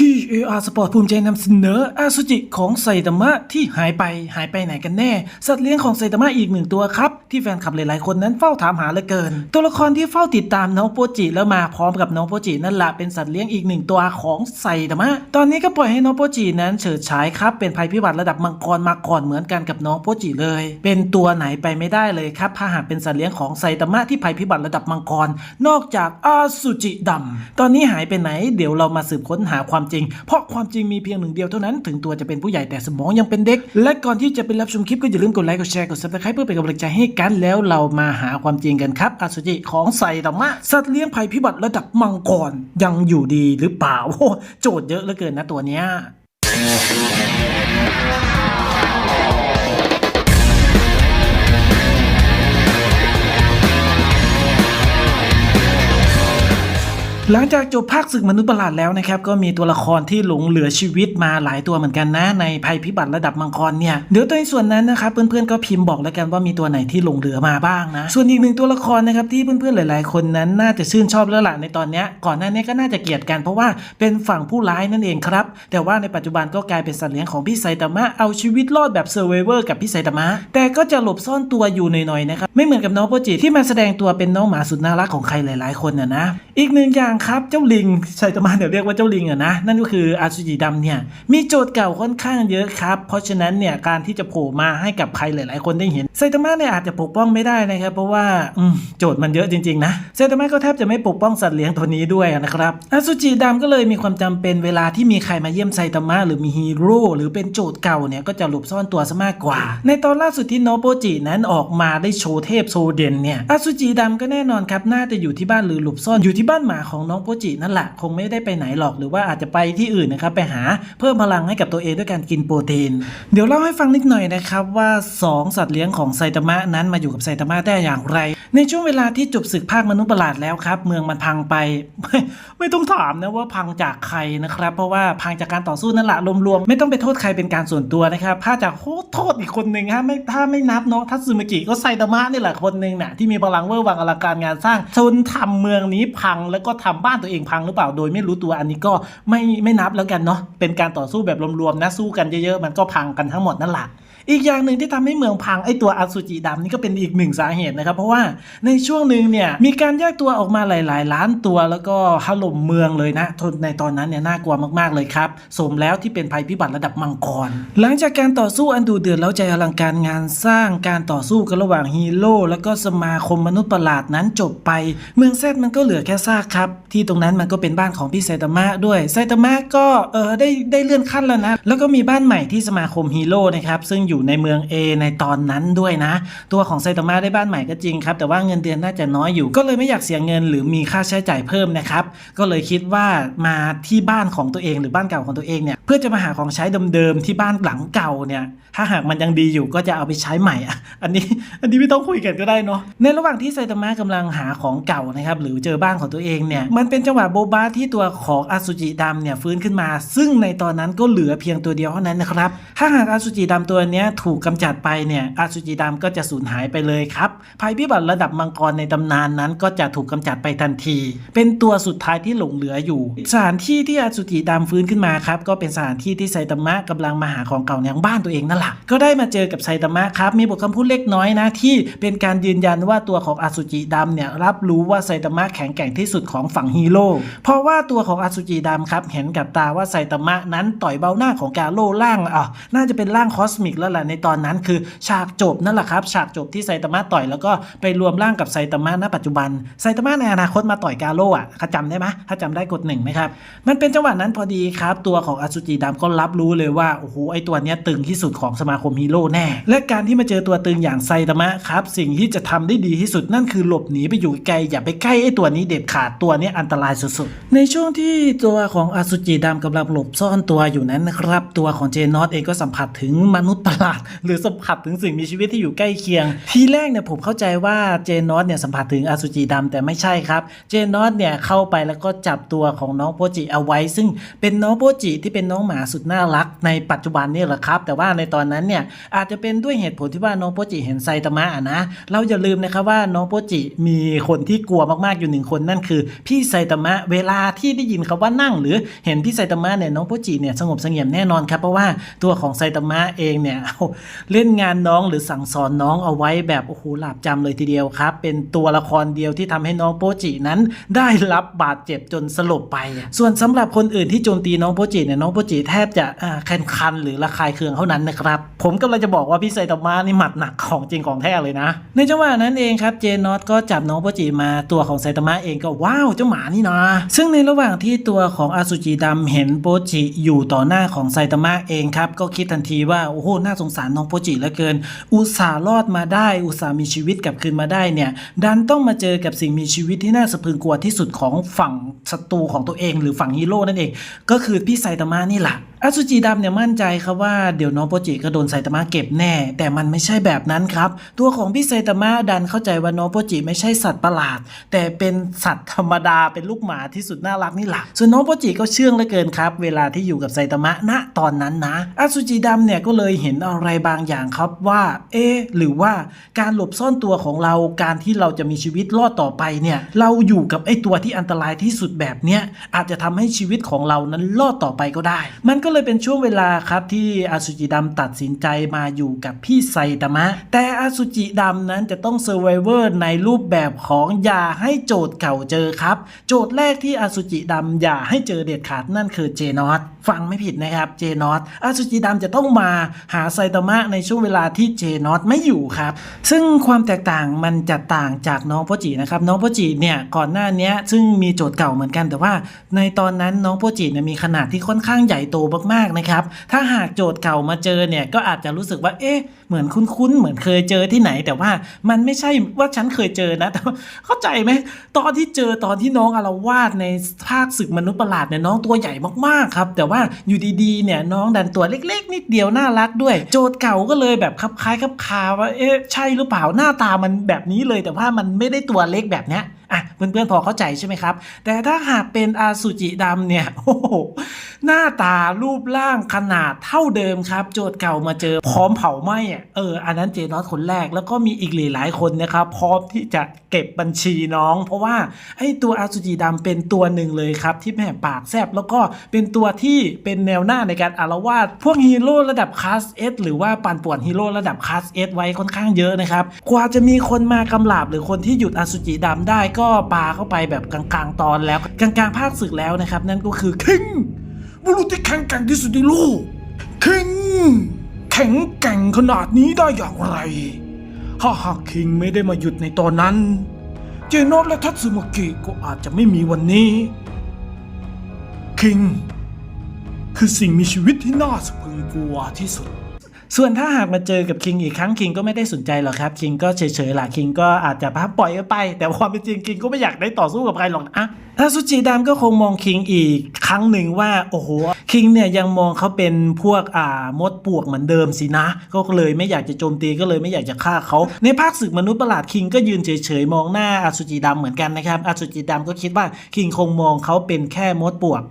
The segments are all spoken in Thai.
ที่ AR Sport ภูมิใจนำเสนออาสุจิของไซตามะที่หายไปหายไปไหนกันแน่ สัตว์เลี้ยงของไซตามะอีกหนึ่งตัวครับ ที่แฟนคลับหลายๆคนนั้นเฝ้าถามหาเหลือเกิน ตัวละครที่เฝ้าติดตามน้องโปจิแล้วมาพร้อมกับน้องโปจินั่นแหละเป็นสัตว์เลี้ยงอีกหนึ่งตัวของไซตามะตอนนี้ก็ปล่อยให้น้องโปจินั้นเฉิดฉายครับเป็นภัยพิบัติระดับมังกรมาก่อนเหมือนกันกับน้องโปจิเลย เป็นตัวไหนไปไม่ได้เลยครับถ้าหากเป็นสัตว์เลี้ยงของไซตามะที่ภัยพิบัติระดับมังกร นอกจากอาสุจิดำตอนนี้หายไปไหน เดี๋ยวเรามาสืบค้นหาความจริง เพราะความจริงมีเพียงหนึ่งเดียวเท่านั้น ถึงตัวจะเป็นผู้ใหญ่แต่สมองยังเป็นเด็ก และก่อนที่จะไปรับชมคลิปก็อย่าลืมกดไลค์กดแชร์กดซับสไครป์เพื่อเป็นกำลังใจให้กันแล้วเรามาหาความจริงกันครับอาสุจิของไซตามะสัตว์เลี้ยงภัยพิบัติระดับมังกรยังอยู่ดีหรือเปล่าโอ้โหโจทย์เยอะเหลือเกินนะตัวเนี้ย หลังจากจบภาคศึกมนุษย์ประหลาดแล้วนะครับก็มีตัวละครที่หลงเหลือชีวิตมาหลายตัวเหมือนกันนะในภัยพิบัติระดับมังกรเนี่ยเดี๋ยวตัวในส่วนนั้นนะครับเพื่อนๆก็พิมพ์บอกแล้วกันว่ามีตัวไหนที่หลงเหลือมาบ้างนะส่วนอีกหนึ่งตัวละครนะครับที่เพื่อนๆหลาย ๆ คนนั้นน่าจะชื่นชอบแล้วล่ะในตอนนี้ก่อนหน้านี้ก็น่าจะเกลียดกันเพราะว่าเป็นฝั่งผู้ร้ายนั่นเองครับแต่ว่าในปัจจุบันก็กลายเป็นสัตว์เลี้ยงของพี่ไซตามะเอาชีวิตรอดแบบเซอร์ไวเวอร์กับพี่ไซตามะแต่ก็จะหลบซ่อนตัวอยู่หน่อยๆนะครับไม่เหมือนกับน้องโปจิที่มาแสดงตัวเป็นน้องหมาสุดน่ารักของใครหลาย ๆ คนน่ะนะอีกหนึ่งอย่างครับเจ้าลิงไซตามะเดี๋ยวเรียกว่าเจ้าลิงอะนะ นั่นก็คืออาซูจิดำเนี่ย มีโจทย์เก่าค่อนข้างเยอะครับ เพราะฉะนั้นเนี่ยการที่จะโผล่มาให้กับใครหลาย ๆ คนได้เห็นไซตามะเนี่ยอาจจะปกป้องไม่ได้นะครับ เพราะว่าอืมโจทย์มันเยอะจริง ๆ นะไซตามะก็แทบจะไม่ปกป้องสัตว์เลี้ยงตัวนี้ด้วยนะครับอาซูจิดำก็เลยมีความจำเป็นเวลาที่มีใครมาเยี่ยมไซตามะหรือมีฮีโร่หรือเป็นโจทย์เก่าเนี่ยก็จะหลบซ่อนตัวซะมากกว่า ในตอนล่าสุดที่โนโปจินั้นออกมาได้โชว์เทพโชว์เดนเนี่ยอาซูจิดำก็แน่นอนครับน่าจะอยู่ที่บ้านหรือหลบซ่อนอยู่ที่บ้านหมาของน้องโปจินั่นแหละคงไม่ได้ไปไหนหรอกหรือว่าอาจจะไปที่อื่นนะครับไปหาเพิ่มพลังให้กับตัวเองด้วยการกินโปรตีน เดี๋ยวเล่าให้ฟังนิดหน่อยนะครับว่า 2 สัตว์เลี้ยงของไซตามะนั้นมาอยู่กับไซตามะได้อย่างไร ในช่วงเวลาที่จบศึกภาคมนุษย์ประหลาดแล้วครับ เมืองมันพังไป ไม่ไม่ต้องถามนะว่าพังจากใครนะครับ เพราะว่าพังจากการต่อสู้นั่นแหละรวมๆไม่ต้องไปโทษใครเป็นการส่วนตัวนะครับถ้าจะโทษโทษอีกคนหนึ่งฮะไม่ถ้าไม่นับเนาะทัตสึมากิก็ไซตามะนี่แหละคนหนึ่งน่ะที่มีพลังเวอร์วังอลังการงานสร้างจนทำเมืองนี้พังแล้วก็ทำบ้านตัวเองพังหรือเปล่าโดยไม่รู้ตัวอันนี้ก็ไม่ไม่นับแล้วกันเนาะเป็นการต่อสู้แบบรวมๆนะสู้กันเยอะๆมันก็พังกันทั้งหมดนั่นแหละอีกอย่างหนึ่งที่ทำให้เมืองพังไอตัวอาซูจิดำนี่ก็เป็นอีกหนึ่งสาเหตุนะครับ เพราะว่าในช่วงหนึ่งเนี่ยมีการแยกตัวออกมาหลาย ๆ ล้านตัวแล้วก็ถล่มเมืองเลยนะทนในตอนนั้นเนี่ยน่ากลัวมากๆเลยครับ สมแล้วที่เป็นภัยพิบัติระดับมังกร หลังจากการต่อสู้อันดูเดือดแล้วใจอลังการงานสร้างการต่อสู้กันระหว่างฮีโร่แล้วก็สมาคมมนุษย์ประหลาดนั้นจบไป เมืองแซดมันก็เหลือแค่ซากครับที่ตรงนั้นมันก็เป็นบ้านของพี่ไซตามะด้วยไซตามะก็เออได้ได้เลื่อนขั้นแล้วนะ แล้วก็มีบ้านใหม่ที่สมาคมฮีโร่นะครับซึ่งอยู่ในเมือง A ในตอนนั้นด้วยนะ ตัวของไซตามะได้บ้านใหม่ก็จริงครับ แต่ว่าเงินเดือนน่าจะน้อยอยู่ ก็เลยไม่อยากเสียเงินหรือมีค่าใช้จ่ายเพิ่มนะครับก็เลยคิดว่ามาที่บ้านของตัวเองหรือบ้านเก่าของตัวเองเนี่ยเพื่อจะมาหาของใช้เดิมๆที่บ้านหลังเก่าเนี่ยถ้าหากมันยังดีอยู่ก็จะเอาไปใช้ใหม่อะอันนี้อันนี้ไม่ต้องคุยกันก็ได้เนาะในระหว่างที่ไซตามะกำลังหาของเก่านะครับหรือเจอบ้านของตัวเองเนี่ยมันเป็นจังหวะโบบาที่ตัวของอาซูจิดำเนี่ยฟื้นขึ้นมา ซึ่งในตอนนั้นก็เหลือเพียงตัวเดียวเท่านั้นนะครับ ถ้าหากอาซูจิดำตัวนี้ถูกกำจัดไปเนี่ยอาซูจิดำก็จะสูญหายไปเลยครับ ภัยพิบัติระดับมังกรในตำนานนั้นก็จะถูกกำจัดไปทันที เป็นตัวสุดท้ายที่หลงเหลืออยู่ สถานที่ที่อาซูจิดำฟื้นขึ้นมาครับก็เป็นสถานที่ที่ไซตามะกำลังมาหาของเก่าในบ้านตัวเองนั่นแหละก็ได้มาเจอกับไซตามะครับมีบทคำพูดเล็กน้อยนะที่เป็นการยืนยันว่าตัวของอาซูจิดำเนี่ยรับรู้ว่าไซตามะแข็งแกร่งที่สุดของฝั่งฮีโร่เพราะว่าตัวของอาซูจิดำครับเห็นกับตาว่าไซตามะนั้นต่อยเบ้าหน้าของกาโร่ล่างอะน่าจะเป็นร่างคอสมิกแล้วแหละในตอนนั้นคือฉากจบนั่นแหละครับฉากจบที่ไซตามะต่อยแล้วก็ไปรวมร่างกับไซตามะณปัจจุบันไซตามะในอนาคตมาต่อยกาโร่อะเขาจำได้ไหมถ้าจำได้กดหนึ่งไหมครับมันเป็นจังหวะนั้นพอดีครับตัวของอาซูจิดำก็รับรู้เลยว่าโอ้โหไอตัวเนี้ยตึงที่สุดของสมาคมฮีโร่แน่ และการที่มาเจอตัวตึงอย่างไซตามะครับสิ่งที่จะทำได้ดีที่สุดนั่นคือหลบหนีไปอยู่ไกลอย่าไปใกล้ไอตัวนี้เด็ดขาดตัวเนี้ยอันตรายสุดๆ ในช่วงที่ตัวของอาซูจิดำกำลังหลบซ่อนตัวอยู่นั้นนะครับ ตัวของเจนอตเองก็สัมผัสถึงมนุษย์ประหลาด หรือสัมผัสถึงสิ่งมีชีวิตที่อยู่ใกล้เคียง ทีแรกเนี่ยผมเข้าใจว่าเจนนอตเนี่ยสัมผัสถึงอสุจิดำแต่ไม่ใช่ครับ เจนนอตเนี่ยเข้าไปแล้วก็จับตัวของน้องโปจิเอาไว้ ซึ่งเป็นน้องโปจิที่เป็นน้องหมาสุดน่ารัก ในปัจจุบันนี่แหละครับ แต่ว่าในตอนนั้นเนี่ยอาจจะเป็นด้วยเหตุผลที่ว่าน้องโปจิเห็นไซตามะอะนะเราอย่าลืมนะครับว่าน้องโปจิมีคนที่กลัวมากๆอยู่หนึ่งคนนั่นคือพี่ไซตามะเวลาที่ได้ยินคำว่านั่ง หรือเห็นพี่ไซตามะเนี่ยน้องโปจิเนี่ยสงบเสงี่ยมแน่นอนครับเพราะว่าตัวของไซตามะเองเนี่ยเล่นงานน้องหรือสั่งสอนน้องเอาไว้แบบโอ้โหหลาบจำเลยทีเดียวครับ เป็นตัวละครเดียวที่ทำให้น้องโปจินั้น ได้รับบาดเจ็บจนสลบไป ส่วนสำหรับคนอื่นที่โจมตีน้องโปจิเนี่ยน้องโปจิแทบจะคันคันๆหรือระคายเคืองเท่านั้นนะครับ ผมกำลังจะบอกว่าพี่ไซตามะนี่หมัดหนักของจริงของแท้เลยนะ ในจังหวะนั้นเองครับเจนนอตก็จับน้องโปจิมาตัวของไซตามะเองก็ว้าวเจ้าหมานี่นะ ซึ่งในระหว่างที่ตัวของอาสุจิดำเห็นโปจิอยู่ต่อหน้าของไซตามะเองครับ ก็คิดทันทีว่า โอ้โห น่าสงสารน้องโปจิเหลือเกิน อุตส่าห์รอดมาได้ อุตส่าห์มีชีวิตกลับคืนมาได้เนี่ย ดันต้องมาเจอกับสิ่งมีชีวิตที่น่าสะพรึงกลัวที่สุดของฝั่งศัตรูของตัวเอง หรือฝั่งฮีโร่นั่นเอง ก็คือพี่ไซตามะนี่แหละ อสุจิดำเนี่ยมั่นใจครับว่าเดี๋ยวน้องโปจิก็โดนไซตามะเก็บแน่ แต่มันไม่ใช่แบบนั้นครับ ตัวของพี่ไซตามะดันเข้าใจว่าน้องโปจิไม่ใช่สัตว์ประหลาด แต่เป็นสัตว์ธรรมดาเป็นลูกหมาที่สุดน่ารักนี่แหละส่วนน้องโปจิก็เชื่องเหลือเกินครับ เวลาที่อยู่กับไซตามะณตอนนั้นนะอสุจิดำเนี่ยก็เลยเห็นอะไรบางอย่างครับว่า เอ๊หรือว่าการหลบซ่อนตัวของเราการที่เราจะมีชีวิตรอดต่อไปเนี่ยเราอยู่กับไอ้ตัวที่อันตรายที่สุดแบบเนี้ยอาจจะทำให้ชีวิตของเรานั้นรอดต่อไปก็ได้ มันก็เลยเป็นช่วงเวลาครับที่อาสุจิดำตัดสินใจมาอยู่กับพี่ไซตามะ แต่อาสุจิดำนั้นจะต้องเซอร์ไวเวอร์ในรูปแบบของอย่าให้โจทย์เก่าเจอครับ โจทย์แรกที่อาสุจิดำอย่าให้เจอเด็ดขาดนั่นคือเจนอตฟังไม่ผิดนะครับเจนอตอาสุจิดำจะต้องมาหาไซตามะในช่วงเวลาที่เจนอตไม่อยู่ครับ ซึ่งความแตกต่างมันจะต่างจากน้องโปจินะครับน้องโปจิเนี่ยก่อนหน้านี้ซึ่งมีโจทย์เก่าเหมือนกัน แต่ว่าในตอนนั้นน้องโปจิเนี่ยมีขนาดที่ค่อนข้างใหญ่โตมากๆนะครับ ถ้าหากโจทย์เก่ามาเจอเนี่ยก็อาจจะรู้สึกว่า เอ๊ะ เหมือนคุ้นๆ เหมือนเคยเจอที่ไหน แต่ว่ามันไม่ใช่ว่าฉันเคยเจอนะ แต่ว่าเข้าใจไหม ตอนที่เจอตอนที่น้องอารวาสในภาคศึกมนุษย์ประหลาดเนี่ยน้องตัวใหญ่มากๆครับ แต่ว่าอยู่ดีๆ เนี่ยน้องดันตัวเล็ก ๆ นิดเดียวน่ารักด้วย โจทย์เก่าก็เลยแบบคับคล้ายคับคาว่า เอ๊ะ ใช่หรือเปล่า หน้าตามันแบบนี้เลย แต่ว่ามันไม่ได้ตัวเล็กแบบเนี้ยอะเพื่อนๆพอเข้าใจใช่ไหมครับ แต่ถ้าหากเป็นอาสุจิดำเนี่ยโอ้โหหน้าตารูปร่างขนาดเท่าเดิมครับ โจทย์เก่ามาเจอพร้อมเผาไหม้อะเอออันนั้นเจนอตคนแรกแล้วก็มีอีกหลายๆคนนะครับพร้อมที่จะเก็บบัญชีน้อง เพราะว่าไอ้ตัวอาสุจิดำเป็นตัวหนึ่งเลยครับที่แม่ปากแซบแล้วก็เป็นตัวที่เป็นแนวหน้าในการอารวาสพวกฮีโร่ระดับคลาสเอสหรือว่าปั่นป่วนฮีโร่ระดับคลาสเอสไว้ค่อนข้างเยอะนะครับกว่าจะมีคนมากำลาบหรือคนที่หยุดอสุจิดำได้ก็ปาเข้าไปแบบกลางๆ ตอนแล้ว กลางๆ ภาคศึกแล้วนะครับ นั่นก็คือคิงบุรุษที่แข็งแกร่งที่สุดในโลกคิงแข็งแกร่งขนาดนี้ได้อย่างไรถ้าหากคิงไม่ได้มาหยุดในตอนนั้น เจโนอตและทัตสึโมกิก็อาจจะไม่มีวันนี้ คิง คือสิ่งมีชีวิตที่น่าสะพรึงกลัวที่สุด ส่วนถ้าหากมาเจอกับคิงอีกครั้งคิงก็ไม่ได้สนใจหรอกครับคิงก็เฉยๆล่ะคิงก็อาจจะพักปล่อยไป แต่ความเป็นจริงคิงก็ไม่อยากได้ต่อสู้กับใครหรอกนะอาสุจิดำก็คงมองคิงอีกครั้งหนึ่งว่าโอ้โหคิงเนี่ยยังมองเขาเป็นพวกอ่ามดปวกเหมือนเดิมสินะ ก็เลยไม่อยากจะโจมตีก็เลยไม่อยากจะฆ่าเขาในภาคศึกมนุษย์ประหลาดคิงก็ยืนเฉยๆมองหน้าอาสุจิดำเหมือนกันนะครับอาสุจิดำก็คิดว่าคิงคงมองเขาเป็นแค่มดปวก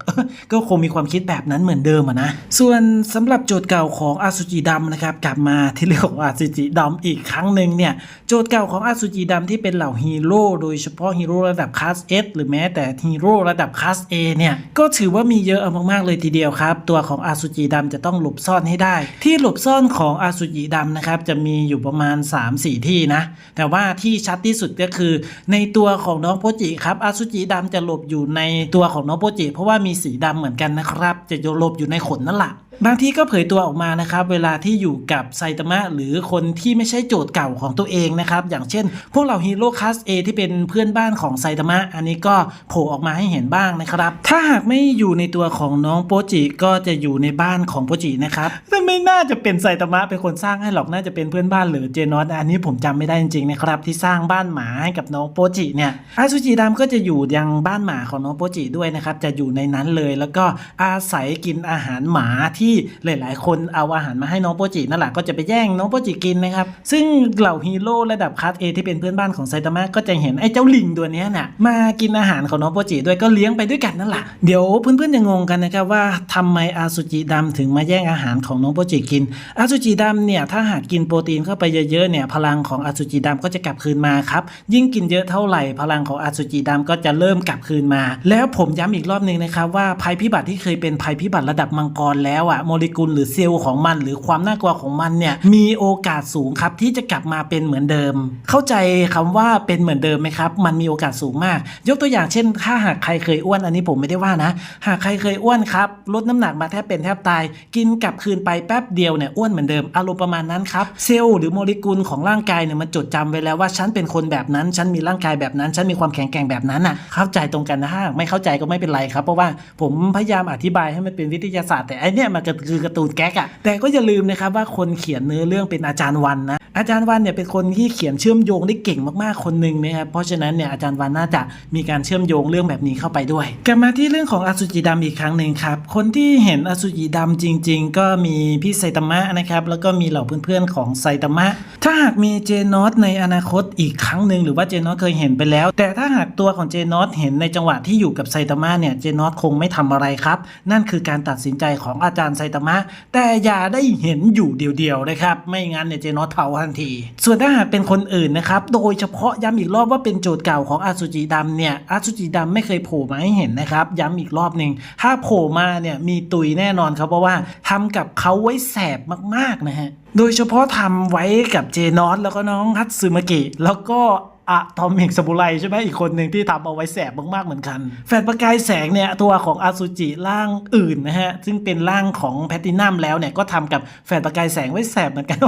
ก็คงมีความคิดแบบนั้นเหมือนเดิมอะนะส่วนสำหรับโจทย์เก่าของอาสุจิดำนะครับกลับมาที่เรื่องของอาสุจิดำอีกครั้งหนึ่งเนี่ยโจทย์เก่าของอาสุจิดำที่เป็นเหล่าฮีโร่โดยเฉพาะฮีโร่ระดับคลาส S หรือแม้แต่ฮีโร่ระดับคลาส A เนี่ยก็ถือว่ามีเยอะมากๆเลยทีเดียวครับ ตัวของอาสุจิดำจะต้องหลบซ่อนให้ได้ ที่หลบซ่อนของอาสุจิดำนะครับจะมีอยู่ประมาณ 3-4 ที่นะแต่ว่าที่ชัดที่สุดก็คือ ในตัวของน้องโปจิครับอาสุจิดำจะหลบอยู่ในตัวของน้องโปจิเพราะว่ามีสีดำเหมือนกันนะครับ จะหลบอยู่ในขนนั่นแหละบางทีก็เผยตัวออกมานะครับ เวลาที่อยู่กับไซตามะหรือคนที่ไม่ใช่โจทย์เก่าของตัวเองนะครับ อย่างเช่น พวกเราฮีโร่คลาส A ที่เป็นเพื่อนบ้านของไซตามะอันนี้ก็โผล่ออกมาให้เห็นบ้างนะครับ ถ้าหากไม่อยู่ในตัวของน้องโปจิก็จะอยู่ในบ้านของโปจินะครับแต่ไม่น่าจะเป็นไซตามะเป็นคนสร้างให้หรอกน่าจะเป็นเพื่อนบ้านหรือเจนอสอันนี้ผมจำไม่ได้จริงๆนะครับที่สร้างบ้านหมาให้กับน้องโปจิเนี่ยอาซูจิดำก็จะอยู่ยังบ้านหมาของน้องโปจิด้วยนะครับจะอยู่ในนั้นเลย แล้วก็อาศัยกินอาหารหมาที่ที่หลาย ๆ คนเอาอาหารมาให้น้องโปจินั่นแหละก็จะไปแย่งน้องโปจิกินนะครับ ซึ่งเหล่าฮีโร่ระดับคัสเอที่เป็นเพื่อนบ้านของไซตามะก็จะเห็นไอ้เจ้าลิงตัวนี้ยน่ะมากินอาหารของน้องโปจิด้วยก็เลี้ยงไปด้วยกันนั่นแหละเดี๋ยวเพื่อนๆจะงงกันนะครับว่าทำไมอาซูจิดำถึงมาแย่งอาหารของน้องโปจิกิน อาซูจิดำเนี่ยถ้าหากกินโปรตีนเข้าไปเยอะๆเนี่ยพลังของอาซูจิดำก็จะกลับคืนมาครับยิ่งกินเยอะเท่าไหร่ พลังของอาซูจิดำก็จะเริ่มกลับคืนมา แล้วผมย้ำอีกรอบหนึ่งนะครับว่าภัยพิบัติที่เคยเป็นภัยพิบัติระดับมังกรแล้วอะโมเลกุลหรือเซลล์ของมัน หรือความน่ากลัวของมันเนี่ยมีโอกาสสูงครับที่จะกลับมาเป็นเหมือนเดิม เข้าใจคำว่าเป็นเหมือนเดิมไหมครับ มันมีโอกาสสูงมาก ยกตัวอย่างเช่น ถ้าหากใครเคยอ้วนอันนี้ผมไม่ได้ว่านะ หากใครเคยอ้วนครับลดน้ำหนักมาแทบเป็นแทบตาย กินกลับคืนไปแป๊บเดียวเนี่ยอ้วนเหมือนเดิมอารมณ์ประมาณนั้นครับเซลล์หรือโมเลกุลของร่างกายเนี่ยมันจดจำไว้แล้วว่าฉันเป็นคนแบบนั้นฉันมีร่างกายแบบนั้นฉันมีความแข็งแกร่งแบบนั้นอะเข้าใจตรงกันนะฮะไม่เข้าใจก็ไม่เป็นไรครับ เพราะว่าผมพยายามอธิบายให้มันเป็นวิทยาศาสตร์แต่ไอเนี่ยมันคือการ์ตูนแก๊กอะแต่ก็อย่าลืมนะครับว่าคนเขียนเนื้อเรื่องเป็นอาจารย์วันนะ อาจารย์วันเนี่ยเป็นคนที่เขียนเชื่อมโยงได้เก่งมากๆคนหนึ่งนะครับเพราะฉะนั้นเนี่ยอาจารย์วันน่าจะมีการเชื่อมโยงเรื่องแบบนี้เข้าไปด้วยกลับมาที่เรื่องของอสุจิดำอีกครั้งหนึ่งครับคนที่เห็นอสุจิดำจริง ๆ ก็มีพี่ไซตามะนะครับแล้วก็มีเหล่าเพื่อนๆของไซตามะ ถ้าหากมีเจนอตในอนาคตอีกครั้งหนึ่งหรือว่าเจนอตเคยเห็นไปแล้ว แต่ถ้าหากตัวของเจนอตเห็นในจังหวะที่อยู่กับไซตามะเนี่ยเจนอตคงไม่ทำอะไรครับ นั่นคือการตัดสินใจของอาจารย์ไซตามะ แต่อย่าได้เห็นอยู่เดียวๆนะครับ ไม่งั้นเนี่ยเจนอตเผาทันที ส่วนถ้าหากเป็นคนอื่นนะครับ โดยเฉพาะย้ำอีกรอบว่าเป็นโจทย์เก่าของอาซูจิดำเนี่ยอาซูจิดำไม่เคยโผล่มาให้เห็นนะครับ ย้ำอีกรอบหนึ่งถ้าโผล่มาเนี่ยมีตุยแน่นอนครับเพราะว่าทำกับเขาไว้แสบมากๆนะฮะโดยเฉพาะทำไว้กับเจนอตแล้วก็น้องฮัตสึมากิแล้วก็ อะทอมิกสบุไรใช่ไหมอีกคนหนึ่งที่ทำเอาไว้แสบมากๆเหมือนกัน แฟดประกายแสงเนี่ยตัวของอาซูจิร่างอื่นนะฮะ ซึ่งเป็นร่างของแพตตินัมแล้วเนี่ยก็ทำกับแฟดประกายแสงไว้แสบเหมือนกัน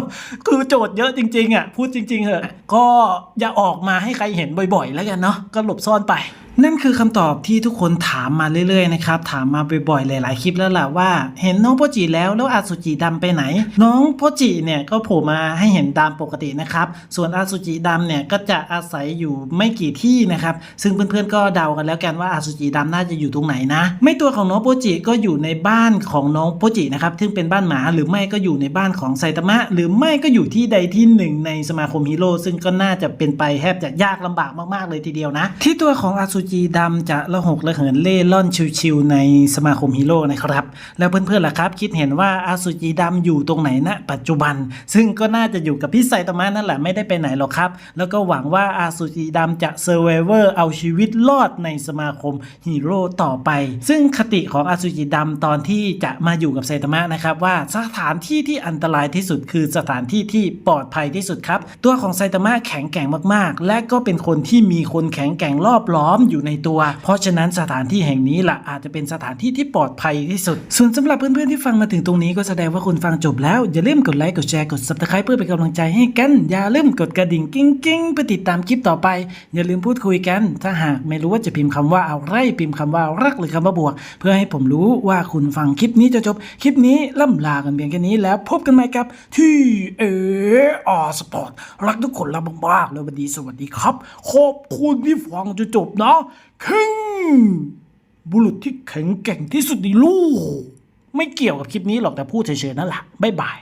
คือโจทย์เยอะจริงๆอะพูดจริงๆเหอะก็อย่าออกมาให้ใครเห็นบ่อยๆ แล้วกันเนาะก็หลบซ่อนไป นั่นคือคำตอบที่ทุกคนถามมาเรื่อยๆนะครับถามมาบ่อยๆหลายๆคลิปแล้วล่ะว่า เห็นน้องโปจิแล้วแล้วอาสุจิดำไปไหน น้องโปจิเนี่ยก็โผล่มาให้เห็นตามปกตินะครับส่วนอาสุจิดำเนี่ยก็จะอาศัยอยู่ไม่กี่ที่นะครับซึ่งเพื่อนๆก็เดากันแล้วกันว่าอาสุจิดำน่าจะอยู่ตรงไหนนะ ไม่ตัวของน้องโปจิก็อยู่ในบ้านของน้องโปจินะครับซึ่งเป็นบ้านหมาหรือไม่ก็อยู่ในบ้านของไซตามะหรือไม่ก็อยู่ที่ใดที่หนึ่งในสมาคมฮีโร่ซึ่งก็น่าจะเป็นไปแทบจะยากลำบากมากๆเลยทีเดียวนะ ที่ตัวของอาซูจิดำจะละหกละเหินเล่ล่อนชิวๆในสมาคมฮีโร่นะครับ แล้วเพื่อนๆล่ะครับ คิดเห็นว่าอาซูจิดำอยู่ตรงไหนณปัจจุบัน ซึ่งก็น่าจะอยู่กับพี่ไซตามะนั่นแหละไม่ได้ไปไหนหรอกครับ แล้วก็หวังว่าอาซูจิดำจะเซอร์ไวเวอร์เอาชีวิตรอดในสมาคมฮีโร่ต่อไป ซึ่งคติของอาซูจิดำตอนที่จะมาอยู่กับไซตามะนะครับว่าสถานที่ที่อันตรายที่สุดคือสถานที่ที่ปลอดภัยที่สุดครับ ตัวของไซตามะแข็งแกร่งมากๆ และก็เป็นคนที่มีคนแข็งแกร่งรอบล้อมอยู่ในตัว เพราะฉะนั้นสถานที่แห่งนี้ล่ะอาจจะเป็นสถานที่ที่ปลอดภัยที่สุด ส่วนสำหรับเพื่อนๆที่ฟังมาถึงตรงนี้ก็แสดงว่าคุณฟังจบแล้ว อย่าลืมกดไลค์กดแชร์กด subscribe เพื่อเป็นกำลังใจให้กัน อย่าลืมกดกระดิ่งกิ้งกิ้งเพื่อติดตามคลิปต่อไป อย่าลืมพูดคุยกัน ถ้าหากไม่รู้ว่าจะพิมพ์คำว่าอะไรพิมพ์คำว่ารักหรือคำว่าบวก เพื่อให้ผมรู้ว่าคุณฟังคลิปนี้จะจบคลิปนี้ล่ำลากันเพียงแค่นี้แล้วพบกันใหม่กับ ที่เออสปอร์ตรักทุกคนรักมากๆเลยวันดีสวัสดีครับขอบคุณที่ฟังจนจบนะ คิงบุรุษที่แข็งแกร่งที่สุดในโลกไม่เกี่ยวกับคลิปนี้หรอกแต่พูดเฉยๆนั่นแหละบ๊ายบาย